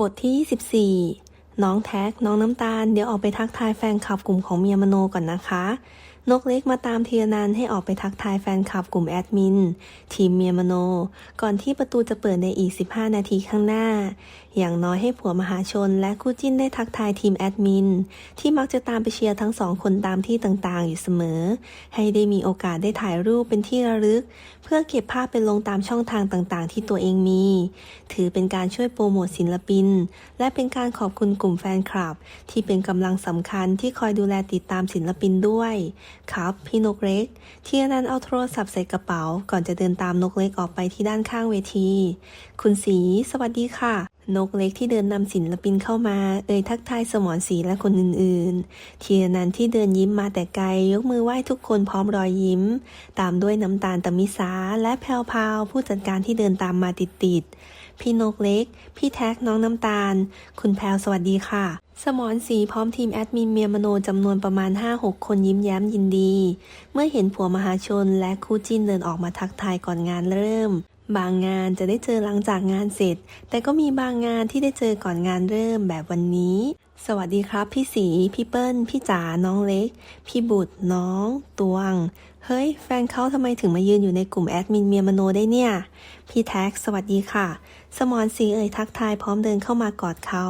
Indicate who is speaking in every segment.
Speaker 1: บทที่ 24 น้องแท็ก น้องน้ำตาล เดี๋ยวออกไปทักทายแฟนคลับกลุ่มของเมียมโนก่อนนะคะ นกเล็กมาตามเทียนันให้ออกไปทักทายแฟนคลับกลุ่มแอดมิน ทีมเมียมโน ก่อนที่ประตูจะเปิดในอีก 15 นาทีข้างหน้า อย่างน้อยให้ผัวมหาชน และคู่จิ้นได้ทักทายทีมแอดมิน ที่มักจะตามไปเชียร์ทั้งสองคนตามที่ต่างๆ อยู่เสมอ ให้ได้มีโอกาสได้ถ่ายรูปเป็นที่ระลึก เพื่อเก็บภาพไปลงตามช่องทางต่างๆ ที่ตัวเองมี ถือเป็นการช่วยโปรโมทศิลปิน และเป็นการขอบคุณกลุ่มแฟนคลับ ที่เป็นกำลังสำคัญที่คอยดูแลติดตามศิลปินด้วยครับพี่นกเล็กที่นันเอาโทรศัพท์ใส่กระเป๋า ก่อนจะเดินตามนกเล็กออกไปที่ด้านข้างเวที คุณสี สวัสดีค่ะ นกเล็กที่เดินนำศิลปินเข้ามา เอ่ยทักทายสมรศรีและคนอื่นๆทีนันที่เดินยิ้มมาแต่ไกล ยกมือไหว้ทุกคนพร้อมรอยยิ้ม ตามด้วยน้ำตาลตมิสาและแพรวพาวผู้จัดการที่เดินตามมาติดๆ พี่นกเล็ก พี่แท็กน้องน้ำตาล คุณแพรวสวัสดีค่ะ สมรศรีพร้อมทีมแอดมินเมียมโนจำนวนประมาณ 5-6 คนยิ้มแย้มยินดี เมื่อเห็นผัวมหาชนและคู่จิ้นเดินออกมาทักทายก่อนงานเริ่ม บางงานจะได้เจอหลังจากงานเสร็จ แต่ก็มีบางงานที่ได้เจอก่อนงานเริ่มแบบวันนี้ สวัสดีครับ พี่สี พี่เปิ้ล พี่จ๋า น้องเล็ก พี่บุตร น้อง ตวง เฮ้ย แฟนเขาทำไมถึงมายืนอยู่ในกลุ่มแอดมินเมียมโนได้เนี่ย พี่แท็ก สวัสดีค่ะ สมรศรีเอ่ยทักทายพร้อมเดินเข้ามากอดเขา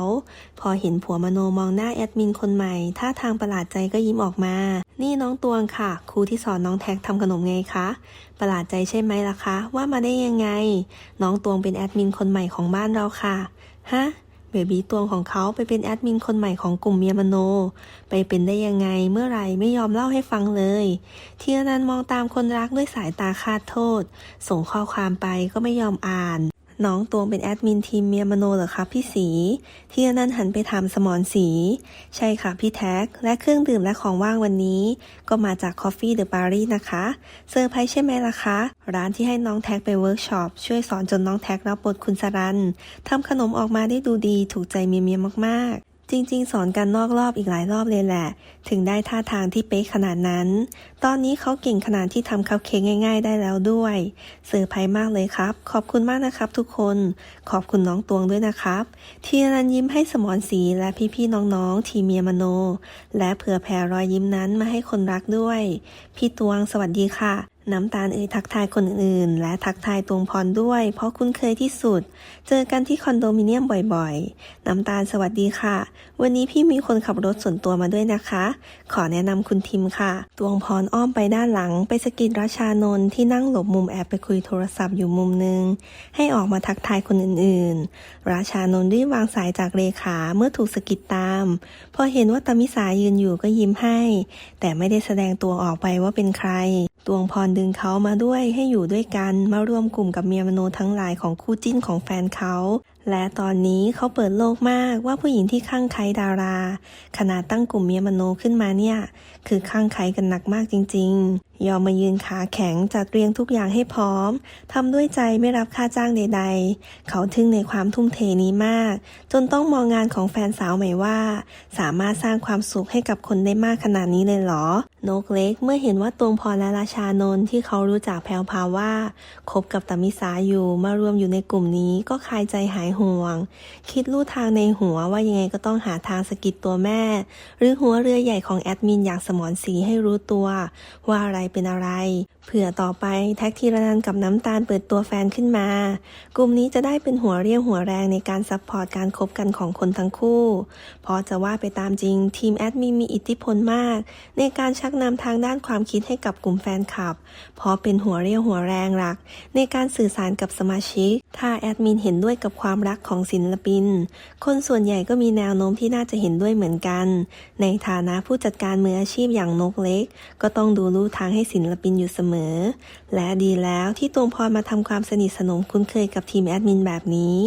Speaker 1: พอเห็นผัวมโนมองหน้าแอดมินคนใหม่ท่าทางประหลาดใจก็ยิ้มออกมา นี่น้องตวงค่ะ ครูที่สอนน้องแท็กทำขนมไงคะ ประหลาดใจใช่ไหมล่ะคะ ว่ามาได้ยังไง น้องตวงเป็นแอดมินคนใหม่ของบ้านเราค่ะ ฮะ บบีตัวของเขาไปเป็นแอดมินคนใหม่ของกลุ่มเมียมโน ไปเป็นได้ยังไงเมื่อไรไม่ยอมเล่าให้ฟังเลยเทียนันมองตามคนรักด้วยสายตาคาดโทษ ส่งข้อความไปก็ไม่ยอมอ่าน น้องตวงเป็นแอดมินทีมเมียมโนเหรอคะพี่สีทียนันหันไปถามสมอนสี ใช่ค่ะพี่แท็ก และเครื่องดื่มและของว่างวันนี้ ก็มาจาก Coffee The Paris นะคะเซอร์ไพรส์ใช่ไหมล่ะคะ ร้านที่ให้น้องแท็กไปเวิร์กช็อปช่วยสอนจนน้องแท็กรับบทคุณสรันทำขนมออกมาได้ดูดีถูกใจเมียเมียมากๆ จริงๆ สอนกันนอกรอบอีกหลายรอบเลยแหละ ถึงได้ท่าทางที่เป๊ะขนาดนั้น ตอนนี้เขาเก่งขนาดที่ทำคัพเค้กง่าย ๆ ได้แล้วด้วยเซอร์ไพรส์มากเลยครับ ขอบคุณมากนะครับทุกคน ขอบคุณน้องตวงด้วยนะครับ ทีนันยิ้มให้สมรศรีและพี่ๆน้องๆ ทีเมียมโน และเผื่อแผ่รอยยิ้มนั้นมาให้คนรักด้วย พี่ตวงสวัสดีค่ะ น้ำตาลเอ่ยทักทายคนอื่นๆ และทักทายตวงพรด้วย เพราะคุ้นเคยที่สุด เจอกันที่คอนโดมิเนียมบ่อยๆ น้ำตาลสวัสดีค่ะ วันนี้พี่มีคนขับรถส่วนตัวมาด้วยนะคะ ขอแนะนำคุณทิมค่ะ ตวงพรอ้อมไปด้านหลัง ไปสกิดราชานนท์ที่นั่งหลบมุมแอบไปคุยโทรศัพท์อยู่มุมนึง ให้ออกมาทักทายคนอื่นๆ ราชานนท์รีบวางสายจากเลขาเมื่อถูกสกิดตาม พอเห็นว่าตามิสายืนอยู่ก็ยิ้มให้ แต่ไม่ได้แสดงตัวออกไปว่าเป็นใคร ตวงพรดึงเขามาด้วยให้อยู่ด้วยกัน มารวมกลุ่มกับเมียมโนทั้งหลายของคู่จิ้นของแฟนเขา และตอนนี้เขาเปิดโลกมากว่าผู้หญิงที่ข้างใครดารา ขนาดตั้งกลุ่มเมียมโนขึ้นมาเนี่ย คือข้างใครกันหนักมากจริง ๆยอมมายืนขาแข็งจัดเรียงทุกอย่างให้พร้อมทำด้วยใจไม่รับค่าจ้างใด ๆ เขาทึ่งในความทุ่มเทนี้มาก จนต้องมองงานของแฟนสาวใหม่ว่า สามารถสร้างความสุขให้กับคนได้มากขนาดนี้เลยเหรอ นกเล็กเมื่อเห็นว่าตวงพรและราชานนท์ที่เขารู้จักแพรวพราวว่าคบกับตมิสาอยู่มารวมอยู่ในกลุ่มนี้ก็คลายใจหายห่วง คิดลู่ทางในหัวว่ายังไงก็ต้องหาทางสะกิดตัวแม่ หรือหัวเรือใหญ่ของแอดมินอย่างสมรศรีให้รู้ตัว ว่าอะไรเป็นอะไร เผื่อต่อไปแท็กทีละนันกับน้ำตาลเปิดตัวแฟนขึ้นมา กลุ่มนี้จะได้เป็นหัวเรี่ยวหัวแรงในการซัพพอร์ตการคบกันของคนทั้งคู่เพราะจะว่าไปตามจริง ทีมแอดมินมีอิทธิพลมาก ในการชักนำทางด้านความคิดให้กับกลุ่มแฟนคลับเพราะเป็นหัวเรี่ยวหัวแรงหลัก ในการสื่อสารกับสมาชิก ถ้าแอดมินเห็นด้วยกับความรักของศิลปิน คนส่วนใหญ่ก็มีแนวโน้มที่น่าจะเห็นด้วยเหมือนกัน ในฐานะผู้จัดการมืออาชีพอย่างนกเล็ก ก็ต้องดูลู่ทางให้ศิลปินอยู่เสมอ และดีแล้วที่ตวงพรมาทำความสนิทสนมคุ้นเคยกับทีมแอดมินแบบนี้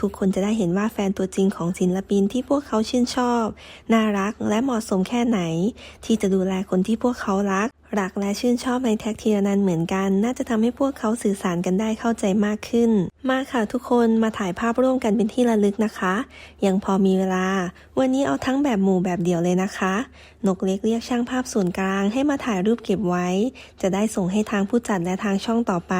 Speaker 1: ทุกคนจะได้เห็นว่าแฟนตัวจริงของศิลปินที่พวกเขาชื่นชอบ น่ารักและเหมาะสมแค่ไหน ที่จะดูแลคนที่พวกเขารัก รักและชื่นชอบในแท็กทีละนันเหมือนกัน น่าจะทำให้พวกเขาสื่อสารกันได้เข้าใจมากขึ้น มาค่ะทุกคนมาถ่ายภาพร่วมกันเป็นที่ระลึกนะคะ ยังพอมีเวลา วันนี้เอาทั้งแบบหมู่แบบเดี่ยวเลยนะคะ นกเล็กเรียกช่างภาพส่วนกลางให้มาถ่ายรูปเก็บไว้ จะได้ส่งให้ทางผู้จัดและทางช่องต่อไป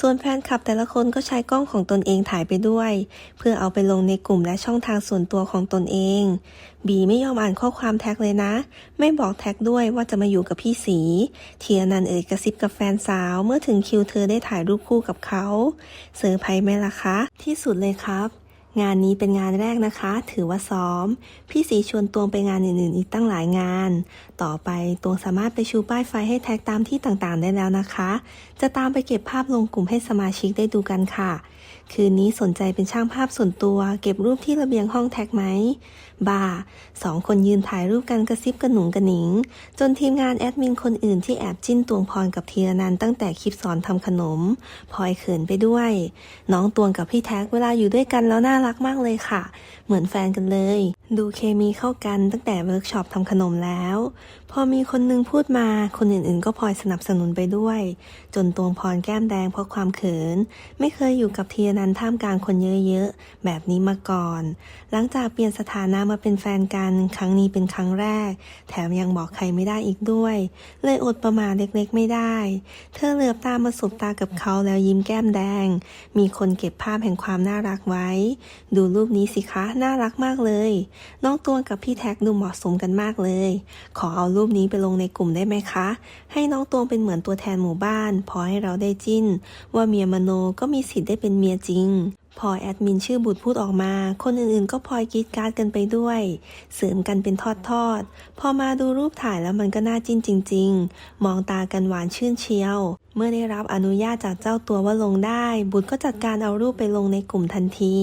Speaker 1: ส่วนแฟนคลับแต่ละคนก็ใช้กล้องของตนเองถ่ายไปด้วย เพื่อเอาไปลงในกลุ่มและช่องทางส่วนตัวของตนเองบีไม่ยอมอ่านข้อความแท็กเลยนะ ไม่บอกแท็กด้วยว่าจะมาอยู่กับพี่สีเทียนันเอ่ยกระซิบกับแฟนสาวเมื่อถึงคิวเธอได้ถ่ายรูปคู่กับเขาเซอร์ไพรส์ไหมล่ะคะ ที่สุดเลยครับงานนี้เป็นงานแรกนะคะ ถือว่าซ้อม พี่สีชวนตวงไปงานอื่นๆ อีกตั้งหลายงาน ต่อไปตวงสามารถไปชูป้ายไฟให้แท็กตามที่ต่างๆ ได้แล้วนะคะ จะตามไปเก็บภาพลงกลุ่มให้สมาชิกได้ดูกันค่ะ คืนนี้สนใจเป็นช่างภาพส่วนตัว เก็บรูปที่ระเบียงห้องแท็กไหม บ่าสองคนยืนถ่ายรูปกันกระซิบกระหนุงกระหนิง จนทีมงานแอดมินคนอื่นที่แอบจิ้นตวงพรกับทีละนันตั้งแต่คลิปสอนทำขนมพลอยเขินไปด้วย น้องตวงกับพี่แท็กเวลาอยู่ด้วยกันแล้วน่ารักมากเลยค่ะ เหมือนแฟนกันเลย ดูเคมีเข้ากันตั้งแต่เวิร์กช็อปทำขนมแล้ว พอมีคนนึงพูดมา คนอื่นๆ ก็พลอยสนับสนุนไปด้วย จนตวงพรแก้มแดงเพราะความเขิน ไม่เคยอยู่กับทีนันท่ามกลางคนเยอะๆ แบบนี้มาก่อน หลังจากเปลี่ยนสถานะมาเป็นแฟนกัน ครั้งนี้เป็นครั้งแรก แถมยังบอกใครไม่ได้อีกด้วย เลยอดประมาทเล็กๆ ไม่ได้ เธอเหลือบตามาสบตากับเขาแล้วยิ้มแก้มแดง มีคนเก็บภาพแห่งความน่ารักไว้ ดูรูปนี้สิคะ น่ารักมากเลยน้องตวงกับพี่แท็กดูเหมาะสมกันมากเลย ขอเอารูปนี้ไปลงในกลุ่มได้ไหมคะ ให้น้องตวงเป็นเหมือนตัวแทนหมู่บ้าน พอให้เราได้จิ้น ว่าเมียมโนก็มีสิทธิ์ได้เป็นเมียจริงพอแอดมินชื่อบุตรพูดออกมา คนอื่นๆ ก็พลอยกีดการ์ดกันไปด้วย เสริมกันเป็นทอดๆ พอมาดูรูปถ่ายแล้วมันก็น่าจิ้นจริง ๆ มองตากันหวานชื่นเชียว มื่อได้รับอนุญาตจากเจ้าตัวว่าลงได้ บุตรก็จัดการเอารูปไปลงในกลุ่มทันที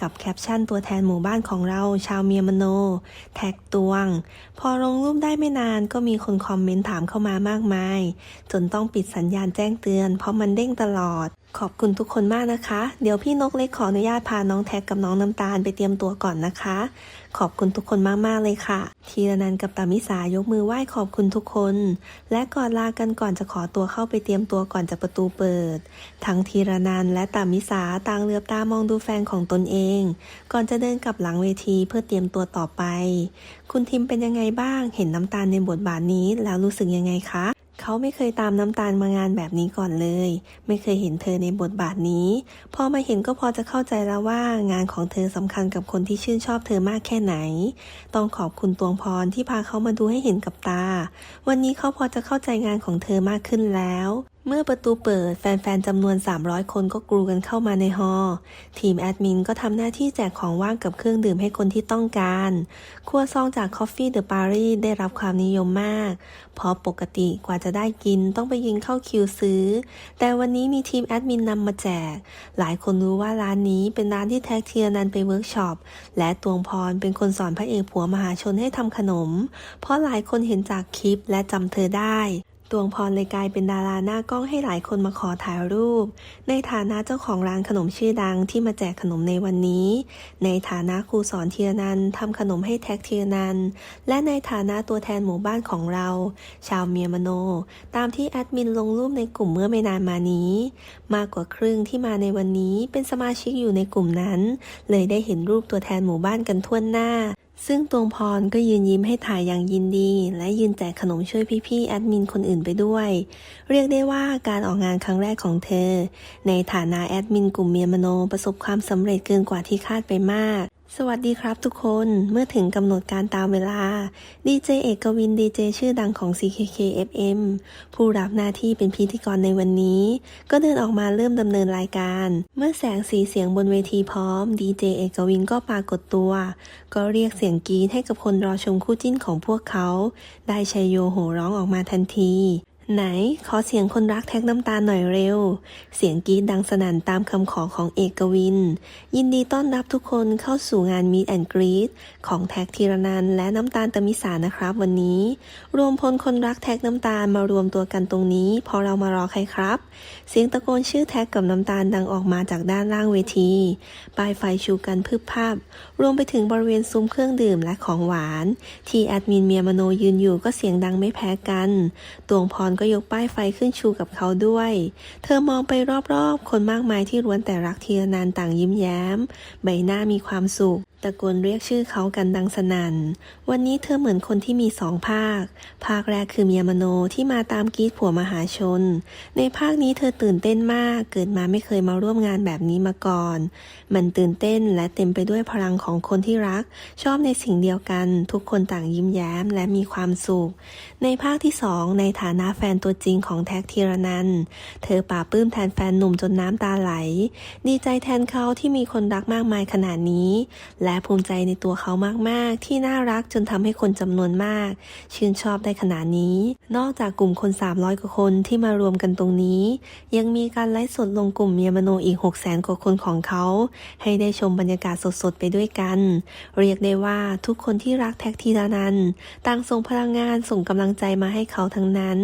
Speaker 1: กับแคปชั่นตัวแทนหมู่บ้านของเราชาวเมียมโน แท็กตวง พอลงรูปได้ไม่นานก็มีคนคอมเมนต์ถามเข้ามามากมาย จนต้องปิดสัญญาณแจ้งเตือน เพราะมันเด้งตลอด ขอบคุณทุกคนมากนะคะ เดี๋ยวพี่นกเล็กขออนุญาตพาน้องแท็กกับน้องน้ำตาลไปเตรียมตัวก่อนนะคะ ขอบคุณทุกคนมาก ๆ เลยค่ะ ทีละนันกับตามิสายกมือไหว้ขอบคุณทุกคน และก่อนลากันก่อนจะขอตัวเข้าไปเตรียมตัวก่อนจะประตูเปิด ทั้งทีละนันและตามิสาต่างเหลือบตามองดูแฟนของตนเอง ก่อนจะเดินกลับหลังเวทีเพื่อเตรียมตัวต่อไป คุณทิมเป็นยังไงบ้าง เห็นน้ำตาลในบทบาทนี้แล้วรู้สึกยังไงคะ เขาไม่เคยตามน้ำตาลมางานแบบนี้ก่อนเลย ไม่เคยเห็นเธอในบทบาทนี้ พอมาเห็นก็พอจะเข้าใจแล้วว่างานของเธอสำคัญกับคนที่ชื่นชอบเธอมากแค่ไหน ต้องขอบคุณตวงพรที่พาเขามาดูให้เห็นกับตา วันนี้เขาพอจะเข้าใจงานของเธอมากขึ้นแล้วเมื่อประตูเปิดแฟนๆจำนวน 300 คนก็กรูกันเข้ามาในฮอลทีมแอดมินก็ทำหน้าที่แจกของว่างกับเครื่องดื่มให้คนที่ต้องการครัวซองจาก Coffee The Paris ได้รับความนิยมมาก เพราะปกติกว่าจะได้กินต้องไปยืนเข้าคิวซื้อ แต่วันนี้มีทีมแอดมินนำมาแจก หลายคนรู้ว่าร้านนี้เป็นร้านที่แท็กเทียนันไปเวิร์กช็อป และตวงพรเป็นคนสอนพระเอกผัวมหาชนให้ทำขนม เพราะหลายคนเห็นจากคลิปและจำเธอได้ ตวงพรเลยกลายเป็นดาราหน้ากล้องให้หลายคนมาขอถ่ายรูป ในฐานะเจ้าของร้านขนมชื่อดังที่มาแจกขนมในวันนี้ ในฐานะครูสอนเทียนันทำขนมให้แท็กเทียนันและในฐานะตัวแทนหมู่บ้านของเรา ชาวเมียมโน ตามที่แอดมินลงรูปในกลุ่มเมื่อไม่นานมานี้ มากกว่าครึ่งที่มาในวันนี้เป็นสมาชิกอยู่ในกลุ่มนั้น เลยได้เห็นรูปตัวแทนหมู่บ้านกันทั่วหน้า ซึ่งตวงพรก็ยืนยิ้มให้ถ่ายอย่างยินดี และยืนแจกขนมช่วยพี่ๆแอดมินคนอื่นไปด้วย เรียกได้ว่าการออกงานครั้งแรกของเธอ ในฐานะแอดมินกลุ่มเมียมโนประสบความสำเร็จเกินกว่าที่คาดไปมาก สวัสดีครับทุกคนเมื่อถึงกำหนดการตามเวลา ดีเจเอกวินดีเจชื่อดังของ CKK FM ผู้รับหน้าที่เป็นพิธีกรในวันนี้ ก็เดินออกมาเริ่มดำเนินรายการ เมื่อแสงสีเสียงบนเวทีพร้อม ดีเจเอกวินก็ปรากฏตัว ก็เรียกเสียงกรี๊ดให้กับคนรอชมคู่จิ้นของพวกเขา ได้ชัยโยโห่ร้องออกมาทันที ไหน ขอเสียงคนรักแท็กน้ำตาหน่อยเร็ว เสียงกรีดดังสนั่นตามคำขอของเอกวิน ยินดีต้อนรับทุกคนเข้าสู่งาน Meet and Greet ของแท็กธีรนันและน้ำตาลตมิสานะครับวันนี้ รวมพลคนรักแท็กน้ำตาลมารวมตัวกันตรงนี้พอเรามารอใครครับ เสียงตะโกนชื่อแท็กกับน้ำตาลดังออกมาจากด้านล่างเวทีปลายไฟชูกันพึบภาพ รวมไปถึงบริเวณซุ้มเครื่องดื่มและของหวาน ที่แอดมินเมียมโนยืนอยู่ก็เสียงดังไม่แพ้กันตวงพรก็ยกป้ายไฟขึ้นชูกับเขาด้วย เธอมองไปรอบๆ คนมากมายที่ล้วนแต่รักทียนานต่างยิ้มแย้ม ใบหน้ามีความสุข ตะโกนเรียกชื่อเขากันดังสนั่น วันนี้เธอเหมือนคนที่มีสองภาค ภาคแรกคือเมียมโนที่มาตามกีดผัวมหาชน ในภาคนี้เธอตื่นเต้นมาก เกิดมาไม่เคยมาร่วมงานแบบนี้มาก่อน มันตื่นเต้นและเต็มไปด้วยพลังของคนที่รัก ชอบในสิ่งเดียวกัน ทุกคนต่างยิ้มแย้มและมีความสุข ในภาคที่สองในฐานะแฟนตัวจริงของแท็กทีรนัน เธอป่าปลื้มแทนแฟนหนุ่มจนน้ำตาไหล ดีใจแทนเขาที่มีคนรักมากมายขนาดนี้ และภูมิใจในตัวเขามาก ๆ ที่น่ารักจนทำให้คนจำนวนมาก ชื่นชอบได้ขนาดนี้ นอกจากกลุ่มคน 300 กว่าคนที่มารวมกันตรงนี้ ยังมีการไลฟ์สดลงกลุ่มเมียมโนอีก 6 0 0 0 0 กว่าคนของเขา ให้ได้ชมบรรยากาศสด ๆ ไปด้วยกัน เรียกได้ว่าทุกคนที่รักแท็กทีละนันต่างส่งพลังงานส่งกำลังใจมาให้เขาทั้งนั้น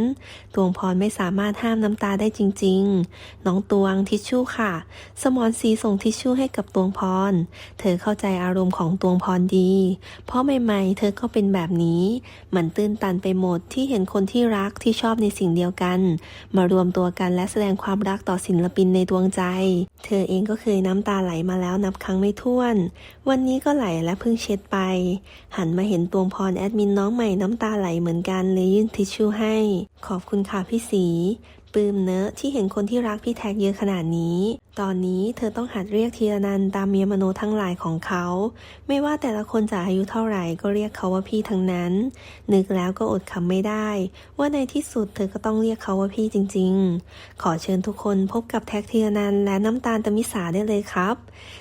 Speaker 1: ตวงพรไม่สามารถห้ามน้ำตาได้จริง ๆ น้องตวงทิชชู่ค่ะ สมอนสีส่งทิชชู่ให้กับตวงพร เธอเข้าใจอารมณ์ของตวงพรดี เพราะใหม่ๆ เธอก็เป็นแบบนี้ มันตื้นตันไปหมดที่เห็นคนที่รักที่ชอบในสิ่งเดียวกัน มารวมตัวกันและแสดงความรักต่อศิลปินในดวงใจ เธอเองก็เคยน้ำตาไหลมาแล้วนับครั้งไม่ถ้วน วันนี้ก็ไหลและเพิ่งเช็ดไป หันมาเห็นตวงพรแอดมินน้องใหม่น้ำตาไหลเหมือนกันเลยยื่นทิชชู่ให้ ขอบคุณค่ะพี่สีปลื้มเนอะที่เห็นคนที่รักพี่แท็กเยอะขนาดนี้ ตอนนี้เธอต้องหัดเรียกทีละนันตามเมียมโนทั้งหลายของเขา ไม่ว่าแต่ละคนจะอายุเท่าไหร่ก็เรียกเขาว่าพี่ทั้งนั้น นึกแล้วก็อดคำไม่ได้ ว่าในที่สุดเธอก็ต้องเรียกเขาว่าพี่จริง ๆ ขอเชิญทุกคนพบกับแท็กทีละนันและน้ำตาลตมิสาได้เลยครับ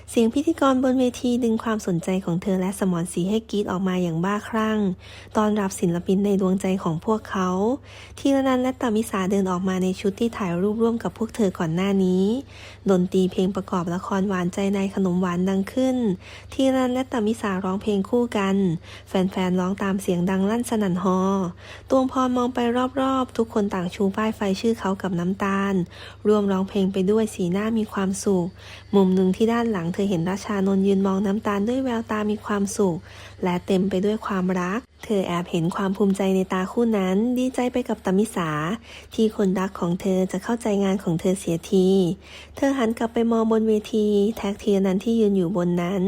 Speaker 1: เสียงพิธีกรบนเวทีดึงความสนใจของเธอและสมอนสีให้กรีดออกมาอย่างบ้าคลั่ง ตอนรับศิลปินในดวงใจของพวกเขาทีละนันและตมิสาเดินออกมาในชุดที่ถ่ายรูปร่วมกับพวกเธอก่อนหน้านี้ดนตรีเพลงประกอบละครหวานใจในขนมหวานดังขึ้น ทีละนันและตามิสาร้องเพลงคู่กัน แฟนๆร้องตามเสียงดังลั่นสนั่นฮอตวงพรมองไปรอบๆ ทุกคนต่างชูป้ายไฟชื่อเขากับน้ำตาล ร่วมร้องเพลงไปด้วยสีหน้ามีความสุข มุมหนึ่งที่ด้านหลังเธอเห็นราชานน์ยืนมองน้ำตาลด้วยแววตามีความสุข และเต็มไปด้วยความรัก เธอแอบเห็นความภูมิใจในตาคู่นั้น ดีใจไปกับตามิสา ที่คนรักของเธอจะเข้าใจงานของเธอเสียที เธอหันกลับไปมองบนเวที แท็กเทียนั้นที่ยืนอยู่บนนั้น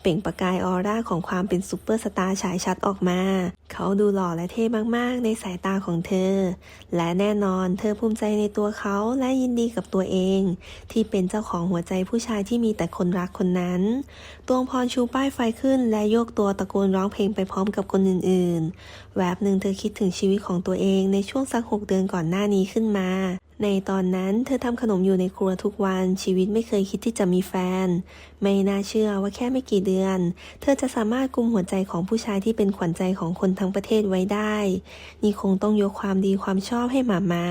Speaker 1: เปล่งประกายออร่าของความเป็นซูเปอร์สตาร์ฉายชัดออกมา เขาดูหล่อและเท่มากๆ ในสายตาของเธอ และแน่นอนเธอภูมิใจในตัวเขาและยินดีกับตัวเอง ที่เป็นเจ้าของหัวใจผู้ชายที่มีแต่คนรักคนนั้น วงพรชูป้ายไฟขึ้นและโยกตัวตะโกนร้องเพลงไปพร้อมกับคนอื่นๆ แวบหนึ่งเธอคิดถึงชีวิตของตัวเองในช่วงสักหกเดือนก่อนหน้านี้ขึ้นมา ในตอนนั้นเธอทำขนมอยู่ในครัวทุกวันชีวิตไม่เคยคิดที่จะมีแฟน ไม่น่าเชื่อว่าแค่ไม่กี่เดือน เธอจะสามารถกุมหัวใจของผู้ชายที่เป็นขวัญใจของคนทั้งประเทศไว้ได้ นี่คงต้องยกความดีความชอบให้หมาม้า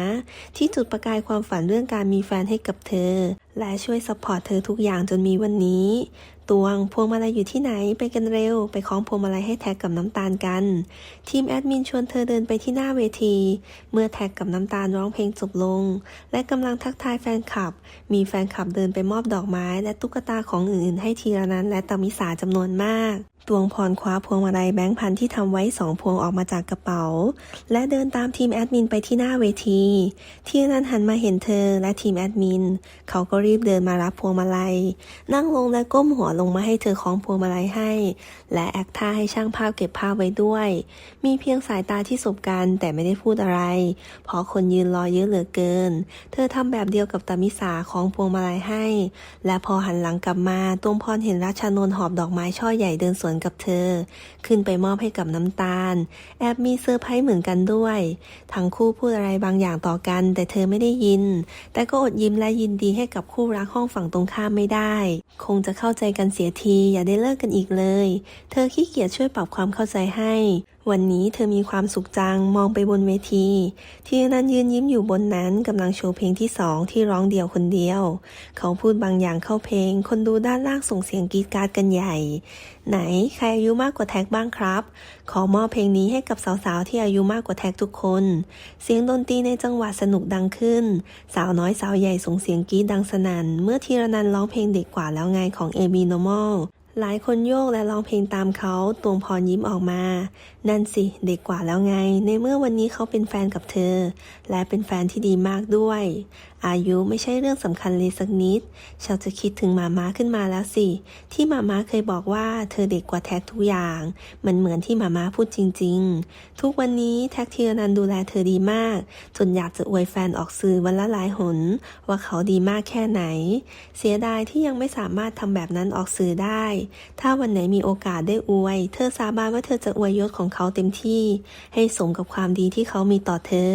Speaker 1: ที่จุดประกายความฝันเรื่องการมีแฟนให้กับเธอ และช่วยซัพพอร์ตเธอทุกอย่างจนมีวันนี้ ตวง พวงมาลัยอยู่ที่ไหน ไปกันเร็ว ไปคล้องพวงมาลัยให้แท็กกับน้ำตาลกัน ทีมแอดมินชวนเธอเดินไปที่หน้าเวที เมื่อแท็กกับน้ำตาลร้องเพลงจบลง และกำลังทักทายแฟนคลับ มีแฟนคลับเดินไปมอบดอกไม้ และตุ๊กตาของอื่นๆ ให้ทีละนั้น และตามิสาจำนวนมากตวงพรคว้าพวงมาลัยแบงค์พันที่ทำไว้สองพวงออกมาจากกระเป๋า และเดินตามทีมแอดมินไปที่หน้าเวทีทีนั้นหันมาเห็นเธอและทีมแอดมิน เขาก็รีบเดินมารับพวงมาลัย นั่งลงและก้มหัวลงมาให้เธอคล้องพวงมาลัยให้ และแอคท่าให้ช่างภาพเก็บภาพไว้ด้วย มีเพียงสายตาที่สบกันแต่ไม่ได้พูดอะไร เพราะคนยืนรอเยอะเหลือเกิน เธอทำแบบเดียวกับตามิสาของพวงมาลัยให้ และพอหันหลังกลับมาตวงพรเห็นราชานนท์หอบดอกไม้ช่อใหญ่เดินสวนกับเธอ ขึ้นไปมอบให้กับน้ำตาล แอบมีเซอร์ไพรส์เหมือนกันด้วย ทั้งคู่พูดอะไรบางอย่างต่อกัน แต่เธอไม่ได้ยิน แต่ก็อดยิ้มและยินดีให้กับคู่รักห้องฝั่งตรงข้ามไม่ได้ คงจะเข้าใจกันเสียที อย่าได้เลิกกันอีกเลย เธอขี้เกียจช่วยปรับความเข้าใจให้ วันนี้เธอมีความสุขจังมองไปบนเวที ที่นันยืนยิ้มอยู่บนนั้นกำลังโชว์เพลงที่สองที่ร้องเดี่ยวคนเดียว เขาพูดบางอย่างเข้าเพลง คนดูด้านล่างส่งเสียงกรีดการาดกันใหญ่ ไหนใครอายุมากกว่าแท็กบ้างครับ ขอมอบเพลงนี้ให้กับสาวๆที่อายุมากกว่าแท็กทุกคน เสียงดนตรีในจังหวะสนุกดังขึ้น สาวน้อยสาวใหญ่ส่งเสียงกรีดดังสนั่นเมื่อธีรนันร้องเพลงเด็กกว่าแล้วไงของ AB Normal หลายคนโยกและร้องเพลงตามเขาตวงพรยิ้มออกมา นั่นสิ เด็กกว่าแล้วไง ในเมื่อวันนี้เขาเป็นแฟนกับเธอ และเป็นแฟนที่ดีมากด้วย อายุไม่ใช่เรื่องสำคัญเลยสักนิดเชาจะคิดถึงหมาม้าขึ้นมาแล้วสิ ที่หมาม้าเคยบอกว่าเธอเด็กกว่าแท็กทุกอย่าง มันเหมือนที่หมาม้าพูดจริง ๆ ทุกวันนี้แท็กทีรนันดูแลเธอดีมาก จนอยากจะอวยแฟนออกสื่อวันละหลายหน ว่าเขาดีมากแค่ไหน เสียดายที่ยังไม่สามารถทำแบบนั้นออกสื่อได้ถ้าวันไหนมีโอกาสได้อวย เธอสาบานว่าเธอจะอวยยศของเขาเต็มที่ ให้สมกับความดีที่เขามีต่อเธอ